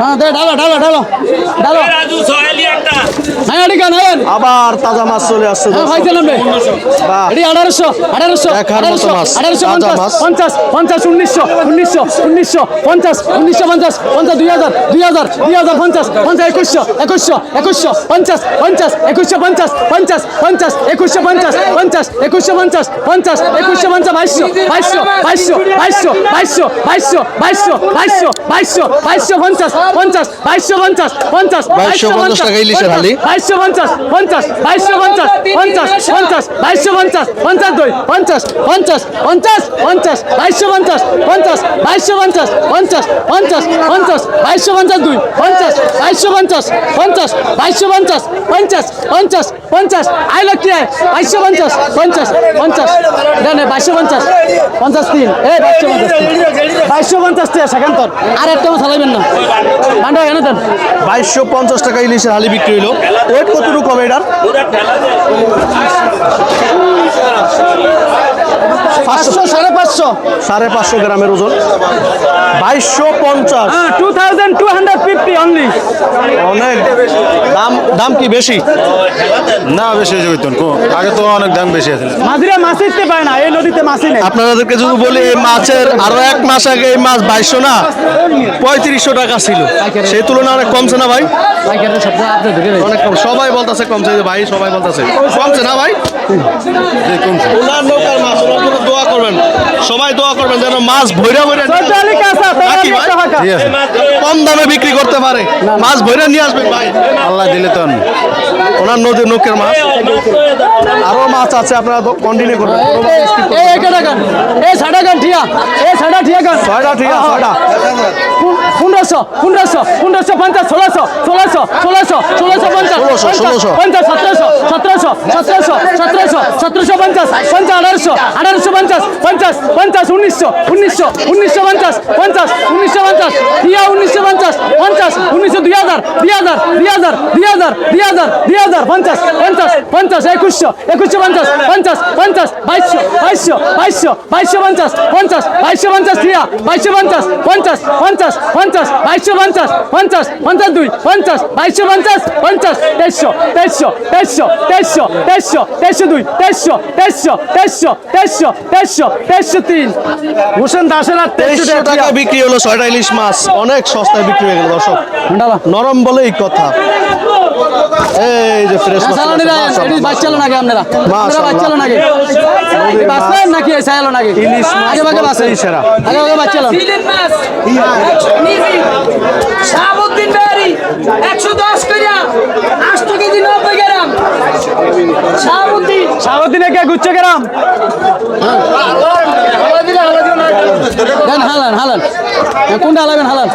হ্যাঁ দে ঢালো ঢালো ঢালো ঢালো হ্যাঁ এটি গান হ্যাঁ আবার তাজা মাছ চলে আসছে হ্যাঁ। ভাইজান নামবে বাহ। এটি আঠারোশো আঠারোশো আঠারোশো মাছ। আঠারোশো পঞ্চাশ পঞ্চাশ পঞ্চাশ উনিশশো উনিশশো উনিশশো পঞ্চাশ উনিশশো পঞ্চাশ পঞ্চাশ দুই হাজার দুই হাজার দুই হাজার পঞ্চাশ পঞ্চাশ একুশশো একুশশো একুশশো পঞ্চাশ পঞ্চাশ একুশশো পঞ্চাশ পঞ্চাশ পঞ্চাশ একুশশো পঞ্চাশ পঞ্চাশ একুশশো পঞ্চাশ পঞ্চাশ একুশশো পঞ্চাশ বাইশশো বাইশশো বাইশশো বাইশশো বাইশশো বাইশশো বাইশশো বাইশশো বাইশশো বাইশশো পঞ্চাশ পঞ্চাশ বাইশশো পঞ্চাশ পঞ্চাশ বাইশশো পঞ্চাশ টাকা ইলিশের হালি। বাইশশো পঞ্চাশ পঞ্চাশ বাইশশো পঞ্চাশ পঞ্চাশ পঞ্চাশ বাইশশো পঞ্চাশ পঞ্চাশ দুই পঞ্চাশ পঞ্চাশ পঞ্চাশ পঞ্চাশ বাইশশো পঞ্চাশ পঞ্চাশ বাইশশো পঞ্চাশ পঞ্চাশ পঞ্চাশ পঞ্চাশ বাইশশো পঞ্চাশ দুই পঞ্চাশ বাইশশো পঞ্চাশ পঞ্চাশ বাইশশো পঞ্চাশ পঞ্চাশ পঞ্চাশ পঞ্চাশ আই বাইশশো পঞ্চাশ পঞ্চাশ পঞ্চাশ না না বাইশশো পঞ্চাশ পঞ্চাশ তিন এই বাইশশো পঞ্চাশ বাইশশো পঞ্চাশ টাকা সেখান তোর আর একটা মাছ হালাইবেন না মান্ডা কেন দেন। বাইশশো পঞ্চাশ টাকা ইলিশের হালি বিক্রি হইল। ওয়েট কতটুকু কম এটার? পাঁচশো সাড়ে পাঁচশো। সাড়ে পাঁচশো গ্রামের ওজন। বাইশশো পঞ্চাশ। Two thousand two hundred fifty only অনেক। দাম দাম কি বেশি? না বেশি হয়েছে আগে তো অনেক দাম বেশি আছে। মাঝিরা মাছ দিতে পারে না এই নদীতে মাছই নেই। আপনাদেরকে যদি বলি এই মাছের আরও এক মাস আগে এই মাছ বাইশশো না পঁয়ত্রিশশো টাকা ছিল। সেই তুলনায় অনেক কমছে না ভাই? অনেক কম। সবাই বলতেছে কমছে ভাই সবাই বলতেছে। কমছে না ভাই? ওনার নৌকার মাছ ওনার জন্য দোয়া করবেন। সবাই দোয়া করবেন যেন মাছ ভৈরা ভৈরা নাকি ভাই? ঠিক আছে কম দামে বিক্রি করতে পারে মাছ ভরে নিয়ে আসবে ভাই আল্লাহ দিলে তো ওনার নদীর নৌকের মাছ আরও মাছ আছে আপনারা কন্টিনিউ করবেন এই একটা গান এই সাড়া গান ঠিয়া এই সাড়া ঠিয়া গান ছয়টা ঠিক আছে ছয়টা পনেরোশো পনেরোশো পনেরোশো পঞ্চাশ ষোলোশো ষোলোশো ষোলোশো ষোলোশো পঞ্চাশ ষোলোশো। পঞ্চাশ সতেরোশো সতেরোশো সতেরোশো সতেরোশো সতেরোশো পঞ্চাশ পঞ্চাশ আঠারোশো আঠারোশো পঞ্চাশ পঞ্চাশ পঞ্চাশ উনিশশো উনিশশো উনিশশো পঞ্চাশ পঞ্চাশ উনিশশো পঞ্চাশ দিয়া উনিশশো পঞ্চাশ পঞ্চাশ উনিশশো দুই হাজার দুই হাজার দুই হাজার দুই হাজার দুই হাজার দুই হাজার পঞ্চাশ পঞ্চাশ পঞ্চাশ একুশশো একুশশো পঞ্চাশ পঞ্চাশ পঞ্চাশ বাইশশো বাইশশো বাইশশো বাইশশো পঞ্চাশ পঞ্চাশ বাইশশো পঞ্চাশ দিয়া বাইশশো পঞ্চাশ পঞ্চাশ পঞ্চাশ পঞ্চাশ বাইশশো পঞ্চাশ পঞ্চাশ পঞ্চাশ দুই পঞ্চাশ বাইশশো পঞ্চাশ পঞ্চাশ তেইশশো তেইশশো তেইশশো তেইশশো তেইশশো তেইশশো দুই তেইশশো তেইশশো তেইশশো তেইশশো তেইশশো তেইশশো তিন। হোসেন দাসের আর তেইশশো তেইশশো টাকা বিক্রি হলো ছয়টা ইলিশ মাছ। অনেক সস্তায় বিক্রি হয়ে গেল দর্শক। নরম বলেই কথা। এই যে ফ্রেশ মাছ বাচ্চালো নাকি আপনারা। আপনারা বাচ্চালো নাকি বাঁচলেন নাকি চাইলো নাকি ইলিশ মাছ আগে ভাগে বলতেই সেরা। আগে ভাগে বাচ্চালো শাহাবুদ্দিন বেহারি একশো দশ করিয়া আটশো কেজি নব্বই গ্রাম। শাহাবুদ্দিন। সাগরদিনে কে গুচ্ছে গেলাম দেন হালান হালান। হ্যাঁ, কোনটা হালাবেন হালান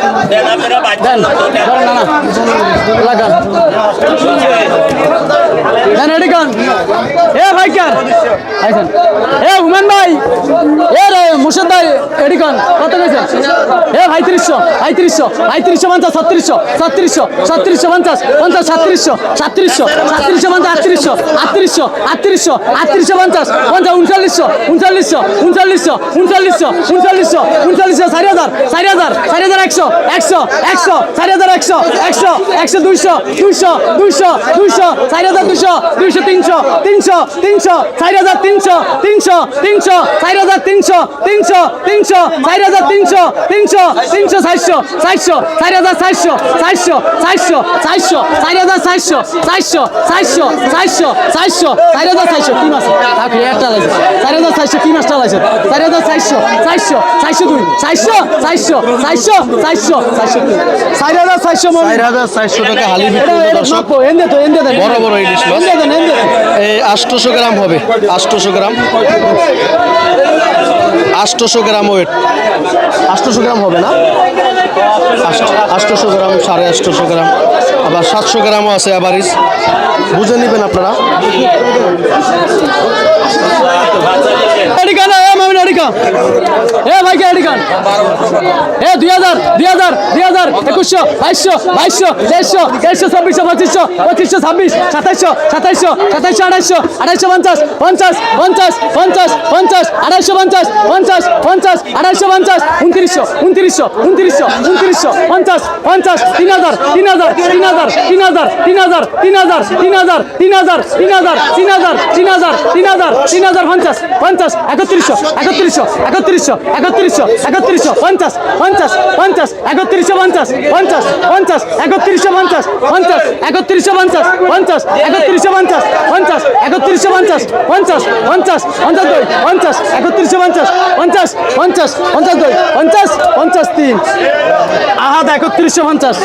দেন না না। লাগান। দেন এডি গান এ, ভাই কেন আইছেন। এ, উমেন ভাই। এ, রে, মুর্শিদ ভাই এডি গান কত গেছে এ, ভাই, ত্রিশশো ভাই ত্রিশশো ভাই, ত্রিশশো পঞ্চাশ, ছত্রিশশো ছত্রিশশো ছত্রিশশো পঞ্চাশ পঞ্চাশ সাতত্রিশশো সাতত্রিশশো সাতত্রিশশো পঞ্চাশ, আটত্রিশশো আটত্রিশশো আটত্রিশশো আটত্রিশশো পঞ্চাশ পঞ্চাশ, উনচল্লিশশো উনচল্লিশশো উনচল্লিশশো উনচল্লিশশো উনচল্লিশশো উনচল্লিশশো, চারি হাজার চারি হাজার। চারি হাজার একশো একশো একশো চারি হাজার একশো একশো একশো দুইশো দুইশো দুইশো দুইশো চারি হাজার দুইশো দুইশো তিনশো তিনশো তিনশো চারি হাজার তিনশো তিনশো তিনশো চারি হাজার তিনশো তিনশো তিনশো চারি হাজার তিনশো তিনশো তিনশো চারশো চারশো চারি হাজার চারশো চারশো চারশো চারশো চারি হাজার চারশো চারশো চারশো চারশো চারশো চারি হাজার চারশো কি মাস আপনি একটা লাগছে চারি হাজার চারশো কি মাসটা লাগছে চারি হাজার চারশো চারশো চারশো দুই চারশো চারশো চারশো চারশো চারশো। তিন চারি হাজার চারশো চার হাজার চারশো টাকা হালি দর্শক তো দেন বড় বড় ইলিশ মাছ। দেন এই আটশোশো গ্রাম হবে আটশোশো গ্রাম। আটশোশো গ্রাম ওয়েট। আটশোশো গ্রাম হবে না? আটশোশো গ্রাম সাড়ে আটশোশো গ্রাম। আবার সাতশো গ্রামও আছে অ্যাভারেজ বুঝে নেবেন আপনারা। এডি এ এ এডিকান এ দুই হাজার দুই হাজার দুই হাজার একুশশো বাইশশো বাইশশো তেইশশো তেইশশো চব্বিশশো পঁচিশশো পঁচিশশো ছাব্বিশ সাতাইশশো সাতাইশশো সাতাইশশো আড়াইশো আড়াইশো পঞ্চাশ পঞ্চাশ পঞ্চাশ পঞ্চাশ পঞ্চাশ আড়াইশো পঞ্চাশ পঞ্চাশ পঞ্চাশ আড়াইশো পঞ্চাশ উনত্রিশশো উনত্রিশশো উনত্রিশশো উনত্রিশশো পঞ্চাশ পঞ্চাশ তিন হাজার তিন হাজার তিন হাজার তিন হাজার তিন হাজার তিন হাজার তিন হাজার তিন হাজার তিন হাজার তিন হাজার তিন হাজার তিন হাজার তিন হাজার পঞ্চাশ পঞ্চাশ একত্রিশশো একত্রিশশো একত্রিশশো একত্রিশশো একত্রিশশো পঞ্চাশ পঞ্চাশ পঞ্চাশ একত্রিশশো পঞ্চাশ পঞ্চাশ পঞ্চাশ একত্রিশশো পঞ্চাশ পঞ্চাশ একত্রিশশো পঞ্চাশ পঞ্চাশ একত্রিশশো পঞ্চাশ পঞ্চাশ একত্রিশশো পঞ্চাশ পঞ্চাশ পঞ্চাশ পঞ্চাশ দুই পঞ্চাশ একত্রিশশো পঞ্চাশ পঞ্চাশ পঞ্চাশ পঞ্চাশ দুই পঞ্চাশ পঞ্চাশ তিন আহাদ একত্রিশশো পঞ্চাশ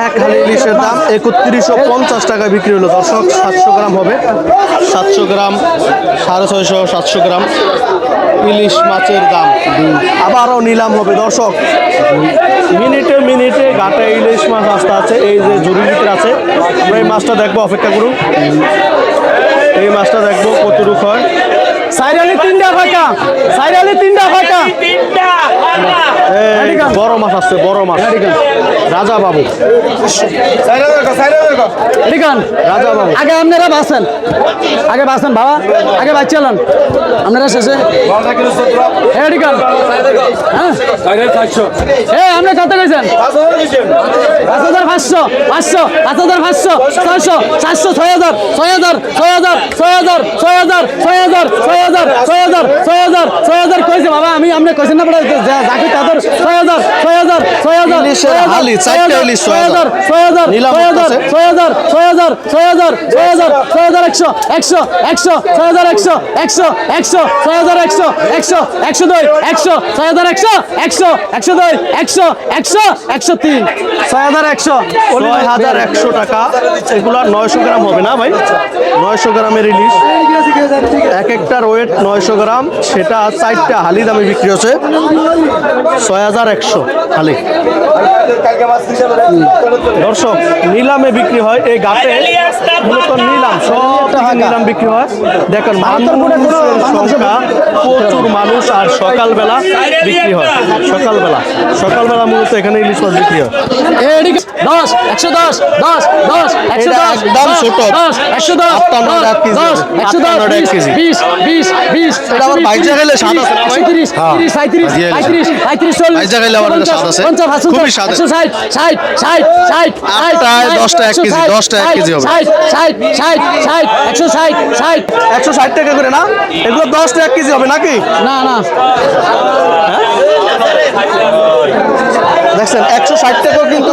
এক হালি ইলিশের দাম একত্রিশশো পঞ্চাশ টাকায় বিক্রি হলো দর্শক সাতশো গ্রাম হবে সাতশো গ্রাম সাড়ে ছয়শো সাতশো গ্রাম ইলিশ মাছের দাম। আবারও নিলাম হবে, দর্শক। মিনিটে মিনিটে ঘাটে ইলিশ মাছ আসতে আছে, এই যে জরুরি ভিতরে আছে। আমরা এই মাছটা দেখব, অপেক্ষা করুন। এই মাছটা দেখব, কতটুক হয়। সাইরালি তিনটা ফাঁকা সাইরালি তিনটা ফাঁকা তিনটা বড় মাছ আসছে বড় মাছ রাজা বাবু রাজা বাবু আগে আপনারা বাসেন আগে বাসেন বাবা আগে বাচ্চালেন আপনারা শেষে হ্যাঁ এ আপনি কত গেছেন পাঁচ হাজার পাঁচশো পাঁচশো পাঁচ হাজার পাঁচশো ছয়শো সাতশো ছয় হাজার ছয় হাজার ছয় হাজার ছয় হাজার ছয় হাজার ছয় হাজার ছয় হাজার ছয় হাজার ছয় হাজার ছয় হাজার কইছে বাবা আমি আপনি কইছেন না পড়ে যাকে তাদের ছয় হাজার ছয় হাজার ছয় হাজার ছয় হাজার ছয় হাজার ছয় হাজার। ছয় হাজার ছয় হাজার ছয় হাজার ছয় হাজার ছয় হাজার একশো একশো একশো ছয় হাজার একশো একশো একশো ছয় হাজার একশো একশো একশো দুই একশো ছয় হাজার একশো একশো একশো দুই একশো একশো একশো তিন ছয় হাজার একশো ছয় হাজার একশো টাকা এগুলা নয়শো গ্রাম হবে না ভাই নয়শো গ্রামের ইলিশ এক একটার ওয়েট নয়শো গ্রাম সেটা চারটা হালি দামে বিক্রি হচ্ছে। ছয় হাজার একশো হালি। দর্শক নিলামে বিক্রি হয় এই গাছে নিলাম সবটা নিলাম বিক্রি হয়। দেখেন সংখ্যা প্রচুর মানুষ আর সকালবেলা বিক্রি হয়। সকালবেলা সকালবেলা মূলত এখানে ইলিশ মাছ বিক্রি হয়। দশ একশো দশ দশ দশ একশো দশ ছোট। একশো দশ একশো দশ খুবই। একশো ষাট ষাট ষাট ষাট আটটায় দশটা এক কেজি, দশটা এক কেজি হবে। ষাট ষাট ষাট ষাট একশো ষাট ষাট। একশো ষাট টাকা করে না? এগুলো দশটা এক কেজি হবে নাকি? না না। দেখছেন একশো ষাট টাকাও কিন্তু।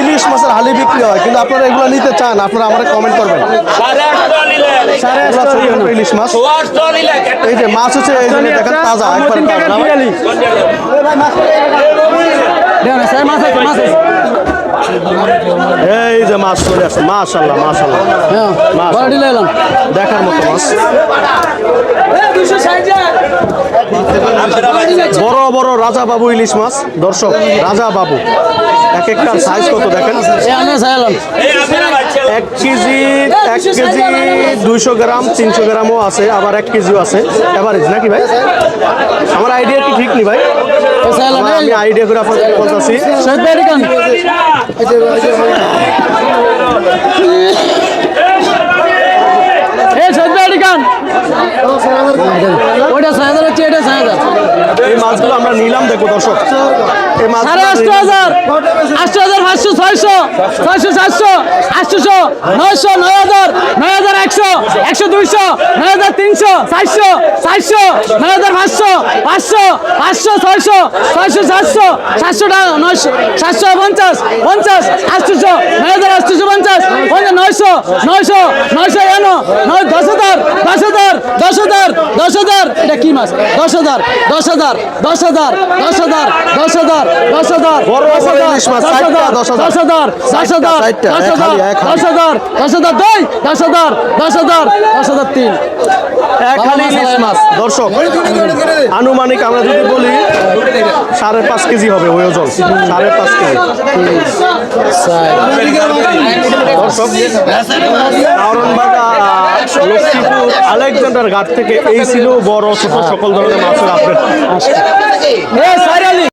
ইলিশ মাছের হালি বিক্রি হয় কিন্তু আপনারা এগুলো নিতে চান আপনারা আমাকে কমেন্ট করবেন। ইলিশ মাছ। এই যে মাছ হচ্ছে এই জন্য দেখেন তাজা একবার এই যে মাছ চলে আসছে মাশাল্লাহ মাশাল্লাহ হ্যাঁ দেখার মতো মাছ। বড় বড় রাজা বাবু ইলিশ মাছ দর্শক রাজা বাবু। এক একটা সাইজ কত দেখেন? এক কেজি এক কেজি দুইশো গ্রাম তিনশো গ্রামও আছে আবার এক কেজিও আছে। এভারেজ নাকি ভাই? আমার আইডিয়া কি ঠিক নি ভাই? আমি আইডিয়া করে আপনাদের বলতেছি শহীদ ভাই এদিকে আন। এ শহীদ ভাই এদিকে আন। ওইটা ছয় হাজার হচ্ছে এটা ছয় হাজার এই মাছগুলো আমরা নিলাম দেখো দর্শক। এই মাছ সাড়ে আটশো হাজার আটশো হাজার পাঁচশো ছয়শো ছয়শো সাতশো আটশোশো নয়শো নয় হাজার নয় হাজার একশো একশো দুইশো নয় হাজার তিনশো চারশো চারশো নয় হাজার পাঁচশো পাঁচশো পাঁচশো ছয়শো ছয়শো সাতশো সাতশো টাকা নয়শো সাতশো পঞ্চাশ পঞ্চাশ আটশোশো নয় হাজার আটশোশো পঞ্চাশ পঞ্চাশ নয়শো নয়শো নয়শো এনো নয় দশ হাজার দশ হাজার দশ হাজার দশ হাজার এটা কি মাছ দশ হাজার দশ হাজার দশ হাজার দশ হাজার দশ হাজার দশ হাজার দশ হাজার দশ হাজার দশ হাজার। দশ হাজার দশ হাজার দশ হাজার এক হালি। হাজার দশ হাজার দুই দশ হাজার দশ হাজার দশ হাজার তিন এক হাজার মাছ দর্শক আনুমানিক আমরা যদি বলি সাড়ে পাঁচ কেজি হবে ওই ওজন। সাড়ে পাঁচ কেজি। আলেকজান্ডার ঘাট থেকে এই ছিল বড় ছোট সকল ধরনের মাছের সাইরালি!